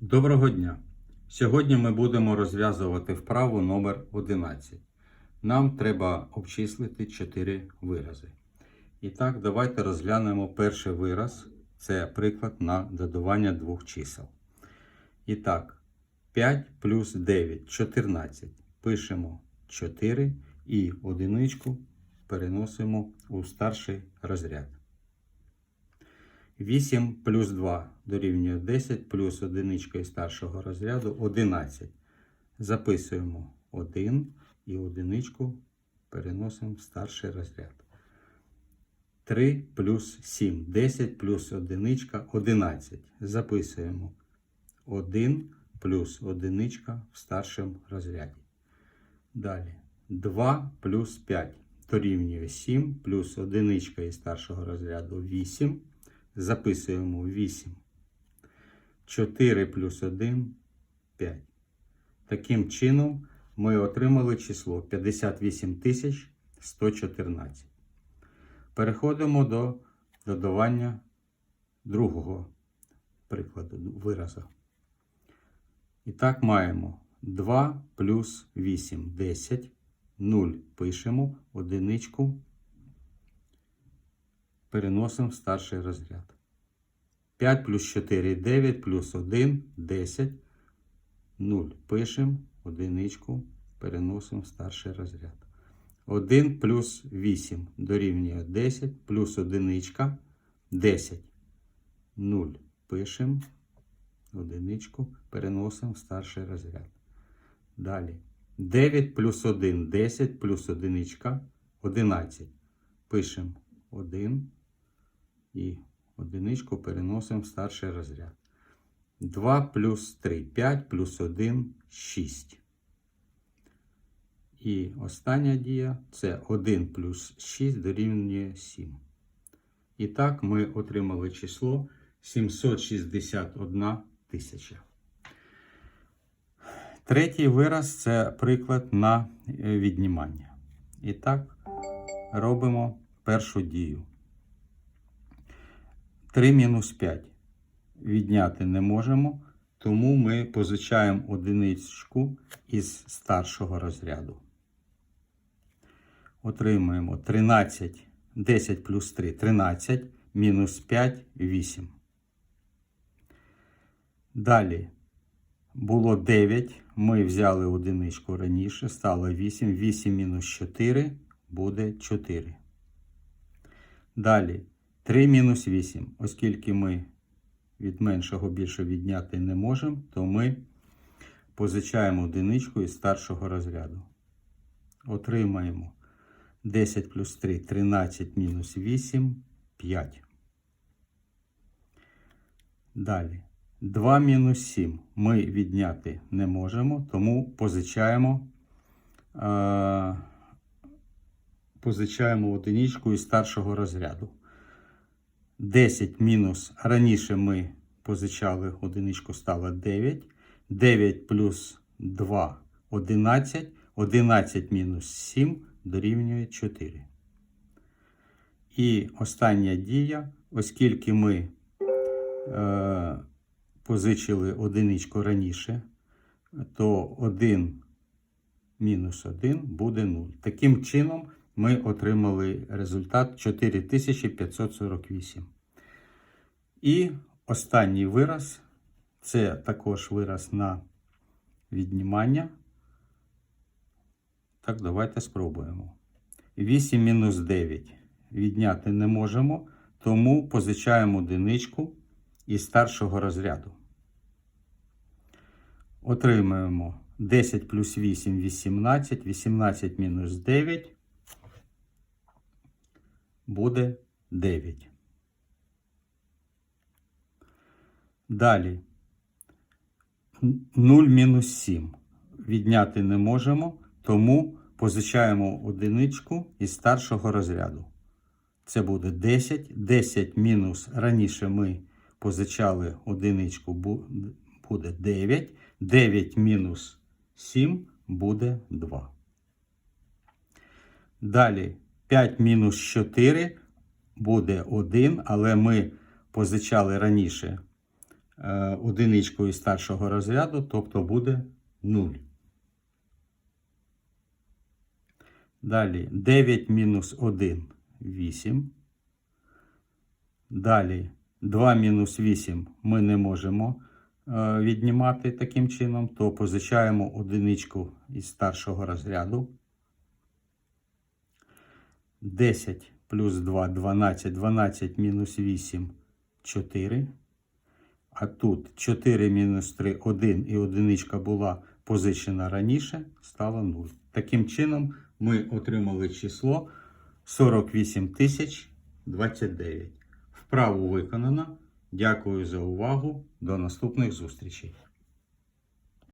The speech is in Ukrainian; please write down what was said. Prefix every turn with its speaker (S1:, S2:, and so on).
S1: Доброго дня! Сьогодні ми будемо розв'язувати вправу номер 11. Нам треба обчислити 4 вирази. І так, давайте розглянемо перший вираз. Це приклад на додавання двох чисел. І так, 5 плюс 9 14. Пишемо 4 і одиничку переносимо у старший розряд. 8 плюс 2 дорівнює 10, плюс одиничка із старшого розряду 11. Записуємо 1 і одиничку переносимо в старший розряд. 3 плюс 7, 10 плюс одиничка 11. Записуємо 1 плюс одиничка в старшому розряді. Далі 2 плюс 5 дорівнює 7, плюс одиничка із старшого розряду 8. Записуємо 8. 4 плюс 1 5. Таким чином ми отримали число 58 114. Переходимо до додавання другого прикладу виразу. І так маємо 2 плюс 8 10. 0 пишемо, одиничку переносимо в старший розряд. 5 плюс 4 9 плюс 1 10. 0 пишемо, одиничку переносимо в старший розряд. 1 плюс 8 дорівнює 10 плюс одиничка 10. 0 пишемо, одиничку переносимо в старший розряд. Далі 9 плюс 1 10 плюс одиничка 11. Пишемо 1 і одиничку переносимо в старший розряд. 2 плюс 3 5 плюс 1 6. І остання дія це 1 плюс 6 дорівнює 7. І так ми отримали число 761 тисяча. Третій вираз це приклад на е, віднімання. І так робимо першу дію. 3 мінус 5 відняти не можемо, тому ми позичаємо одиничку із старшого розряду. Отримуємо 13, 10 плюс 3 13, мінус 5 8. Далі було 9. Ми взяли одиничку раніше, стало 8. 8 мінус 4 буде 4. Далі 3 мінус 8. Оскільки ми від меншого більше відняти не можемо, то ми позичаємо одиничку із старшого розряду. Отримаємо 10 плюс 3 13 мінус 8 5. Далі. 2 мінус 7 ми відняти не можемо, тому позичаємо, е, позичаємо одиничку із старшого розряду. 10 мінус раніше ми позичали одиничку стало 9. 9 плюс 2 11. 11 мінус 7 дорівнює 4. І остання дія, оскільки ми е, позичили одиничку раніше, то 1 мінус 1 буде 0. Таким чином ми отримали результат 4548. І останній вираз це також вираз на віднімання. Так, давайте спробуємо. 8 мінус 9 відняти не можемо, тому позичаємо одиничку із старшого розряду. Отримуємо 10 плюс 8 18, 18 мінус 9 буде 9. Далі 0 мінус 7 відняти не можемо, тому позичаємо одиничку із старшого розряду. Це буде 10. 10 мінус раніше ми позичали одиничку, буде 9. 9 мінус 7 буде 2. Далі 5 мінус 4 буде 1, але ми позичали раніше е, одиничку із старшого розряду, тобто буде 0. Далі 9 мінус 1 8. Далі 2 мінус 8 ми не можемо е, віднімати таким чином, то позичаємо одиничку із старшого розряду. 10 плюс 2 12, 12 мінус 8 4. А тут 4 мінус 3 1 і одиничка була позичена раніше, стало 0. Таким чином ми отримали число 48 тисяч 29. Вправу виконано. Дякую за увагу. До наступних зустрічей.